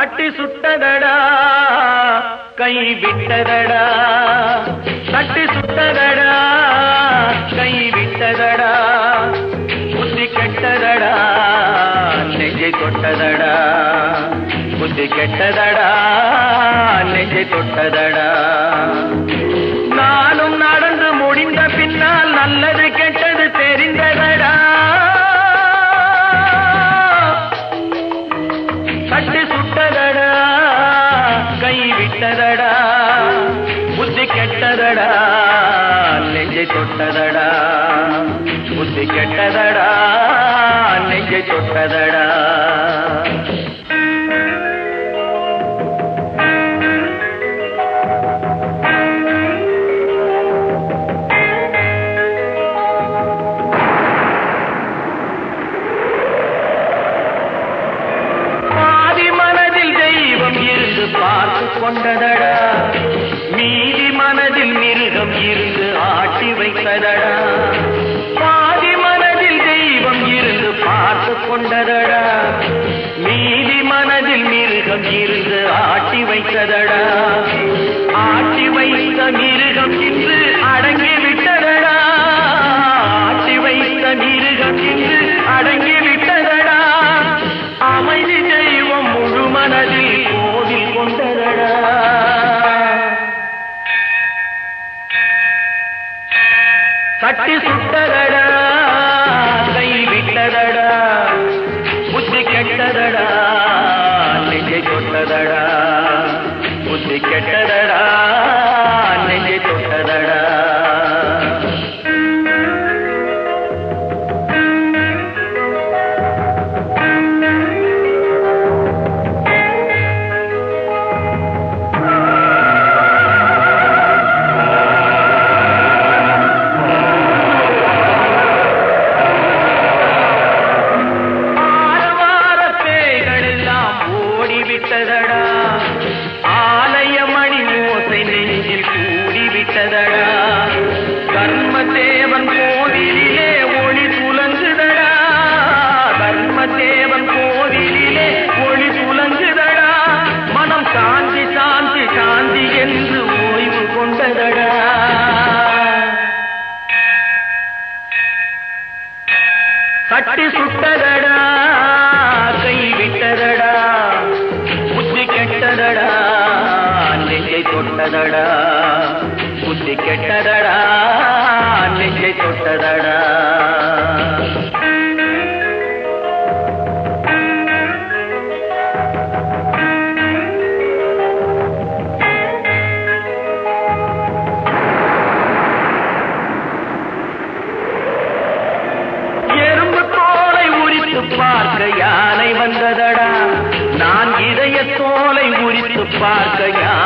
தட்டி சுட்டதடா கை விட்டதடா. தட்டி சுட்டதடா கை விட்டதடா. புத்தி கெட்டதடா நெஞ்சை தொட்டதடா. புத்தி கெட்டதடா நெஞ்சை தொட்டதடா. நானும் நடந்து முடிந்த பின்னால் நல்லது கெட்ட கை புத்தி கெட்டதடா? நெஞ்சை தொட்டதடா? புத்தி கெட்டதடா? நெஞ்சை தொட்டதடா? கொண்டதடா. மீதி மனதில் மிருகம் இருந்து ஆட்டி வைத்ததடா. பாதி மனதில் தெய்வம் இருந்து பார்த்து கொண்டதடா. மீதி மனதில் மிருகம் இருந்து ஆட்டி வைத்ததடா. கட்டி சுட்டதடா கை விட்டதடா புத்தி கெட்டதடா. கூடிவிட்டதடா ஆலய மணி ஓசை நெஞ்சில் கூடிவிட்டதடா கர்மதேவன் கோவிலிலே ஒளி துலங்குதடா கர்மதேவன் கோவிலிலே ஒளி துலங்குதடா மனம் சாந்தி சாந்தி சாந்தி என்று ஓய்வு கொண்டதடா. தட்டி சுட்டதடா. தொட்டதடா புத்தி கெட்டதடா நெஞ்சை தொட்டதடா. பார்க்க யானை வந்ததடா. நான் இதய தோலை உரித்து பார்க்க ஞானம்